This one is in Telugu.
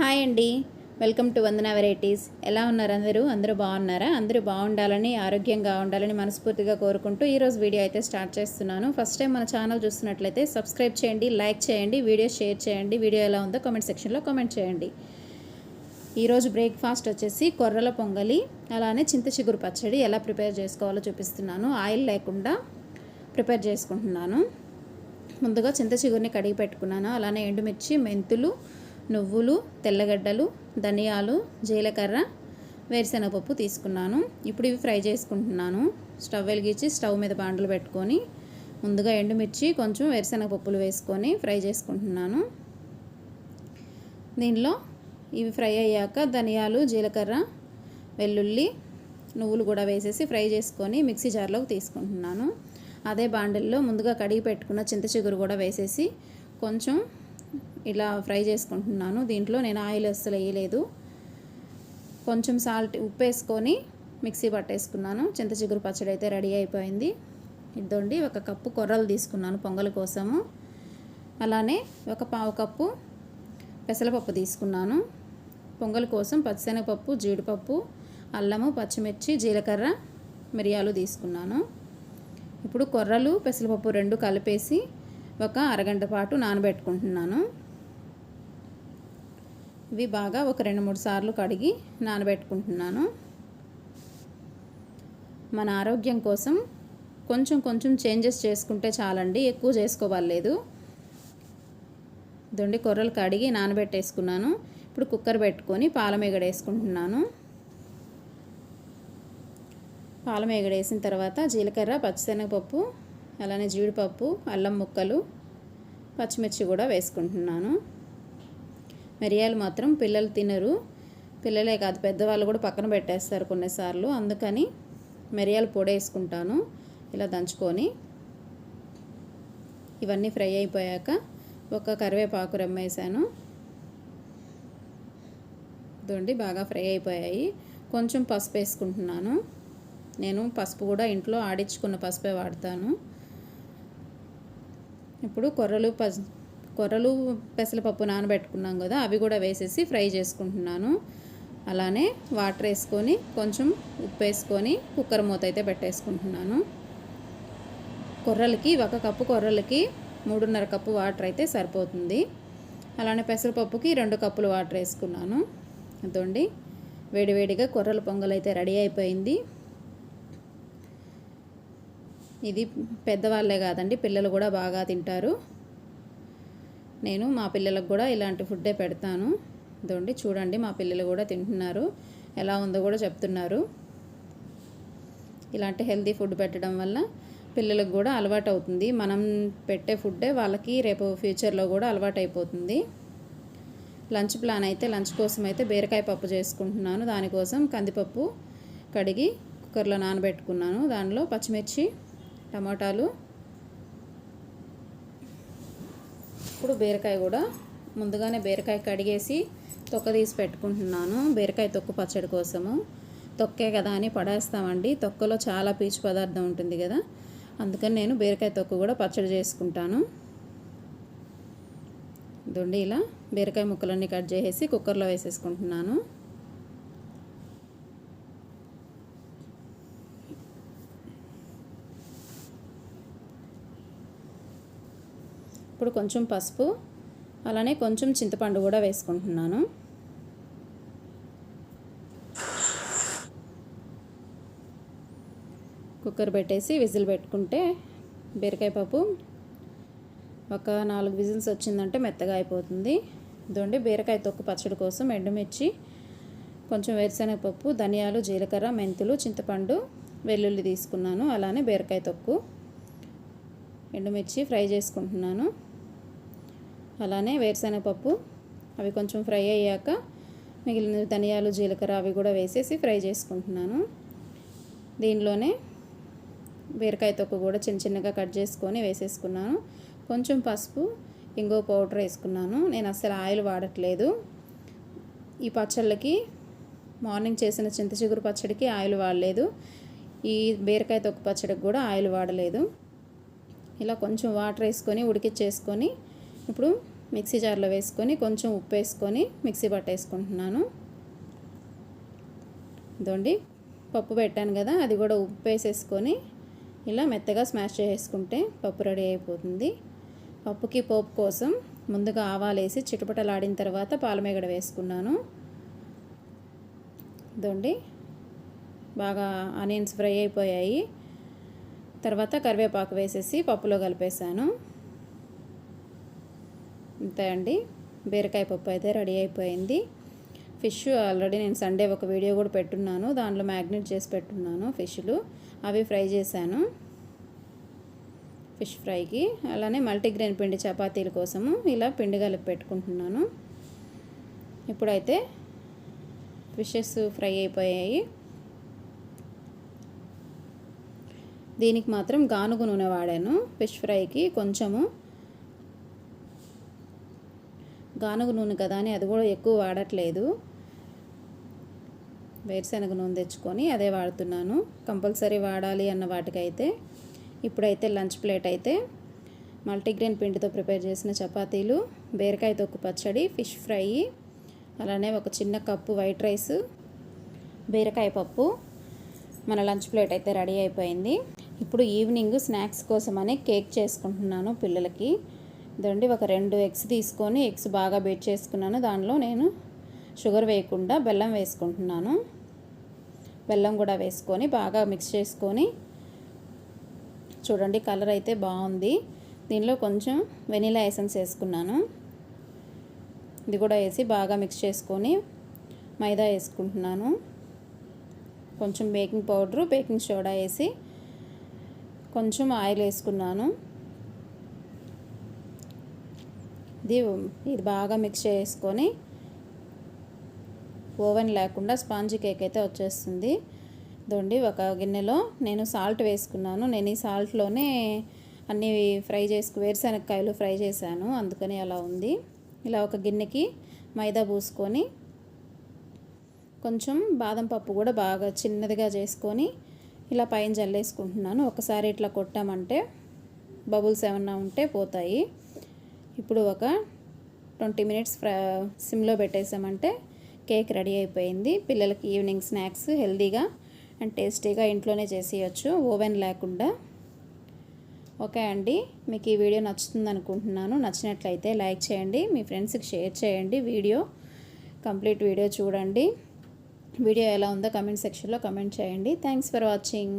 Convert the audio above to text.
హాయ్ అండి. Welcome to Vandana varieties. ఎలా ఉన్నారు అందరూ? అందరూ బాగున్నారా? అందరూ బాగుండాలని ఆరోగ్యంగా ఉండాలని మనస్ఫూర్తిగా కోరుకుంటూ ఈరోజు వీడియో అయితే స్టార్ట్ చేస్తున్నాను. ఫస్ట్ టైం మన ఛానల్ చూస్తున్నట్లయితే సబ్స్క్రైబ్ చేయండి లైక్ చేయండి వీడియో షేర్ చేయండి వీడియో ఎలా ఉందో కామెంట్ సెక్షన్లో కామెంట్ చేయండి. ఈరోజు బ్రేక్ఫాస్ట్ వచ్చేసి కొర్రల పొంగలి అలానే చింత చిగురు పచ్చడి ఎలా ప్రిపేర్ చేసుకోవాలో చూపిస్తున్నాను. ఆయిల్ లేకుండా ప్రిపేర్ చేసుకుంటున్నాను. ముందుగా చింత చిగురిని కడిగి పెట్టుకున్నాను. అలానే ఎండుమిర్చి మెంతులు నువ్వులు తెల్లగడ్డలు ధనియాలు జీలకర్ర వేరుశనగపప్పు తీసుకున్నాను. ఇప్పుడు ఇవి ఫ్రై చేసుకుంటున్నాను. స్టవ్ వెలిగించి స్టవ్ మీద బాండలు పెట్టుకొని ముందుగా ఎండుమిర్చి కొంచెం వేరుశనగపప్పులు వేసుకొని ఫ్రై చేసుకుంటున్నాను. దీనిలో ఇవి ఫ్రై అయ్యాక ధనియాలు జీలకర్ర వెల్లుల్లి నువ్వులు కూడా వేసేసి ఫ్రై చేసుకొని మిక్సీ జార్లోకి తీసుకుంటున్నాను. అదే బాండిల్లో ముందుగా కడిగి పెట్టుకున్న చింత చిగురు కూడా వేసేసి కొంచెం ఇలా ఫ్రై చేసుకుంటున్నాను. దీంట్లో నేను ఆయిల్ అస్సలు వేయలేదు. కొంచెం సాల్ట్ ఉప్పు వేసుకొని మిక్సీ పట్టేసుకున్నాను. చింత చిగురు పచ్చడి అయితే రెడీ అయిపోయింది. ఇద్దండి ఒక కప్పు కొర్రలు తీసుకున్నాను పొంగల్ కోసము. అలానే ఒక పావు కప్పు పెసరపప్పు తీసుకున్నాను. పొంగల్ కోసం పచ్చిశనగపప్పు జీడిపప్పు అల్లము పచ్చిమిర్చి జీలకర్ర మిరియాలు తీసుకున్నాను. ఇప్పుడు కొర్రలు పెసరపప్పు రెండు కలిపేసి ఒక అరగంట పాటు నానబెట్టుకుంటున్నాను. ఇవి బాగా ఒక రెండు మూడు సార్లు కడిగి నానబెట్టుకుంటున్నాను. మన ఆరోగ్యం కోసం కొంచెం కొంచెం చేంజెస్ చేసుకుంటే చాలండి ఎక్కువ చేసుకోవాలేదు దొండి కొర్రలు కడిగి నానబెట్టేసుకున్నాను. ఇప్పుడు కుక్కర్ పెట్టుకొని పాలమేగడేసుకుంటున్నాను వేసుకుంటున్నాను. వేసిన తర్వాత జీలకర్ర పచ్చిశనగపప్పు అలానే జీడిపప్పు అల్లం ముక్కలు పచ్చిమిర్చి కూడా వేసుకుంటున్నాను. మిరియాలు మాత్రం పిల్లలు తినరు. పిల్లలే కాదు పెద్దవాళ్ళు కూడా పక్కన పెట్టేస్తారు కొన్నిసార్లు. అందుకని మిరియాలు పొడి వేసుకుంటాను ఇలా దంచుకొని. ఇవన్నీ ఫ్రై అయిపోయాక ఒక కరివేపాకు రమ్మేసాను దొండి బాగా ఫ్రై అయిపోయాయి. కొంచెం పసుపు వేసుకుంటున్నాను. నేను పసుపు కూడా ఇంట్లో ఆడించుకున్న పసుపే వాడతాను. ఇప్పుడు కొర్రలు పసు కొర్రలు పెసరపప్పు నానబెట్టుకున్నాం కదా అవి కూడా వేసేసి ఫ్రై చేసుకుంటున్నాను. అలానే వాటర్ వేసుకొని కొంచెం ఉప్పు వేసుకొని కుక్కర్ మూత అయితే పెట్టేసుకుంటున్నాను. కొర్రలకి ఒక కప్పు కొర్రలకి మూడున్నర కప్పు వాటర్ అయితే సరిపోతుంది. అలానే పెసరపప్పుకి రెండు కప్పులు వాటర్ వేసుకున్నాను. అదండి. వేడివేడిగా కొర్రల పొంగల్ అయితే రెడీ అయిపోయింది. ఇది పెద్దవాళ్ళే కాదండి పిల్లలు కూడా బాగా తింటారు. నేను మా పిల్లలకు కూడా ఇలాంటి ఫుడ్డే పెడతాను. ఇదండి చూడండి మా పిల్లలు కూడా తింటున్నారు. ఎలా ఉందో కూడా చెప్తున్నారు. ఇలాంటి హెల్తీ ఫుడ్ పెట్టడం వల్ల పిల్లలకు కూడా అలవాటు అవుతుంది మనం పెట్టే ఫుడ్డే వాళ్ళకి రేపు ఫ్యూచర్లో కూడా అలవాటు అయిపోతుంది లంచ్ ప్లాన్ అయితే లంచ్ కోసం అయితే బీరకాయ పప్పు చేసుకుంటున్నాను. దానికోసం కందిపప్పు కడిగి కుక్కర్లో నానబెట్టుకున్నాను. దానిలో పచ్చిమిర్చి టమాటాలు ఇప్పుడు బీరకాయ కూడా ముందుగానే బీరకాయ కడిగేసి తొక్క తీసి పెట్టుకుంటున్నాను. బీరకాయ తొక్కు పచ్చడి కోసము. తొక్కే కదా అని పడేస్తామండి. తొక్కలో చాలా పీచు పదార్థం ఉంటుంది కదా. అందుకని నేను బీరకాయ తొక్కు కూడా పచ్చడి చేసుకుంటాను. ఇదండి ఇలా బీరకాయ ముక్కలన్నీ కట్ చేసేసి కుక్కర్లో వేసేసుకుంటున్నాను. ఇప్పుడు కొంచెం పసుపు అలానే కొంచెం చింతపండు కూడా వేసుకుంటున్నాను. కుక్కర్ పెట్టేసి విజిల్ పెట్టుకుంటే బీరకాయ పప్పు ఒక నాలుగు విజిల్స్ వచ్చిందంటే మెత్తగా అయిపోతుంది. ఇదండి బీరకాయ తొక్కు పచ్చడి కోసం ఎండుమిర్చి కొంచెం వేరుశనగపప్పు ధనియాలు జీలకర్ర మెంతులు చింతపండు వెల్లుల్లి తీసుకున్నాను అలానే బీరకాయ తొక్కు. ఎండుమిర్చి ఫ్రై చేసుకుంటున్నాను. అలానే వేరుశనగపప్పు అవి కొంచెం ఫ్రై అయ్యాక మిగిలిన ధనియాలు జీలకర్ర అవి కూడా వేసేసి ఫ్రై చేసుకుంటున్నాను. దీనిలోనే బీరకాయ తొక్కు కూడా చిన్న చిన్నగా కట్ చేసుకొని వేసేసుకున్నాను. కొంచెం పసుపు ఇంగో పౌడర్ వేసుకున్నాను. నేను అసలు ఆయిల్ వాడట్లేదు. ఈ పచ్చళ్ళకి మార్నింగ్ చేసిన చింత చిగురు పచ్చడికి ఆయిల్ వాడలేదు. ఈ బీరకాయ తొక్కు పచ్చడికి కూడా ఆయిల్ వాడలేదు. ఇలా కొంచెం వాటర్ వేసుకొని ఉడికిచ్చేసుకొని ఇప్పుడు మిక్సీ జార్లో వేసుకొని కొంచెం ఉప్పు వేసుకొని మిక్సీ పట్టేసుకుంటున్నాను ఇదండి పప్పు పెట్టాను కదా అది కూడా ఉప్పు వేసేసుకొని ఇలా మెత్తగా స్మాష్ చేసుకుంటే పప్పు రెడీ అయిపోతుంది. పప్పుకి పోపు కోసం ముందుగా ఆవాలు వేసి చిటపటలాడిన తర్వాత పాలమేగడ వేసుకున్నాను. ఇదండి బాగా ఆనియన్స్ ఫ్రై అయిపోయాయి. తర్వాత కరివేపాకు వేసేసి పప్పులో కలిపేశాను. అంతే అండి బీరకాయ పప్పు అయితే రెడీ అయిపోయింది. ఫిష్ ఆల్రెడీ నేను సండే ఒక వీడియో కూడా పెట్టున్నాను. దాంట్లో మ్యాగ్నెట్ చేసి పెట్టున్నాను ఫిష్లు. అవి ఫ్రై చేశాను. ఫిష్ ఫ్రైకి. అలానే మల్టీగ్రెయిన్ పిండి చపాతీల కోసము ఇలా పిండి కలిపి పెట్టుకుంటున్నాను. ఇప్పుడైతే ఫిషెస్ ఫ్రై అయిపోయాయి. దీనికి మాత్రం గానుగు నూనె వాడాను. ఫిష్ ఫ్రైకి కొంచెము గానుగ నూనె కదా అని అది కూడా ఎక్కువ వాడట్లేదు. వేరుశనగ నూనె తెచ్చుకొని అదే వాడుతున్నాను. కంపల్సరీ వాడాలి అన్న వాటికైతే. ఇప్పుడైతే లంచ్ ప్లేట్ అయితే మల్టీగ్రెయిన్ పిండితో ప్రిపేర్ చేసిన చపాతీలు బీరకాయ తొక్కు పచ్చడి ఫిష్ ఫ్రై అలానే ఒక చిన్న కప్పు వైట్ రైస్ బీరకాయ పప్పు. మన లంచ్ ప్లేట్ అయితే రెడీ అయిపోయింది. ఇప్పుడు ఈవినింగ్ స్నాక్స్ కోసమని కేక్ చేసుకుంటున్నాను పిల్లలకి. ఇదండి. ఒక రెండు ఎగ్స్ తీసుకొని ఎగ్స్ బాగా బీట్ చేసుకున్నాను. దానిలో నేను షుగర్ వేయకుండా బెల్లం వేసుకుంటున్నాను. బెల్లం కూడా వేసుకొని బాగా మిక్స్ చేసుకొని చూడండి కలర్ అయితే బాగుంది. దీనిలో కొంచెం వెనీలా ఎసెన్స్ వేసుకున్నాను. ఇది కూడా వేసి బాగా మిక్స్ చేసుకొని మైదా వేసుకుంటున్నాను. కొంచెం బేకింగ్ పౌడరు బేకింగ్ సోడా వేసి కొంచెం ఆయిల్ వేసుకున్నాను. ఇది ఇది బాగా మిక్స్ చేసుకొని ఓవెన్ లేకుండా స్పాంజ్ కేక్ అయితే వచ్చేస్తుంది. దొండి ఒక గిన్నెలో నేను సాల్ట్ వేసుకున్నాను. నేను ఈ సాల్ట్లోనే అన్నీ ఫ్రై చేసుకు వేరుశనగకాయలు ఫ్రై చేశాను. అందుకని అలా ఉంది. ఇలా ఒక గిన్నెకి మైదా పూసుకొని కొంచెం బాదం పప్పు కూడా బాగా చిన్నదిగా చేసుకొని ఇలా పైన జల్లేసుకుంటున్నాను. ఒకసారి ఇట్లా కొట్టామంటే బబుల్స్ ఏమన్నా ఉంటే పోతాయి. ఇప్పుడు ఒక ట్వంటీ మినిట్స్ సిమ్లో పెట్టేసామంటే కేక్ రెడీ అయిపోయింది. పిల్లలకి ఈవినింగ్ స్నాక్స్ హెల్తీగా అండ్ టేస్టీగా ఇంట్లోనే చేసేయచ్చు ఓవెన్ లేకుండా. ఓకే అండి మీకు ఈ వీడియో నచ్చుతుంది అనుకుంటున్నాను నచ్చినట్లయితే లైక్ చేయండి మీ ఫ్రెండ్స్కి షేర్ చేయండి వీడియో కంప్లీట్ వీడియో చూడండి. వీడియో ఎలా ఉందో కమెంట్ సెక్షన్లో కమెంట్ చేయండి. Thanks for watching.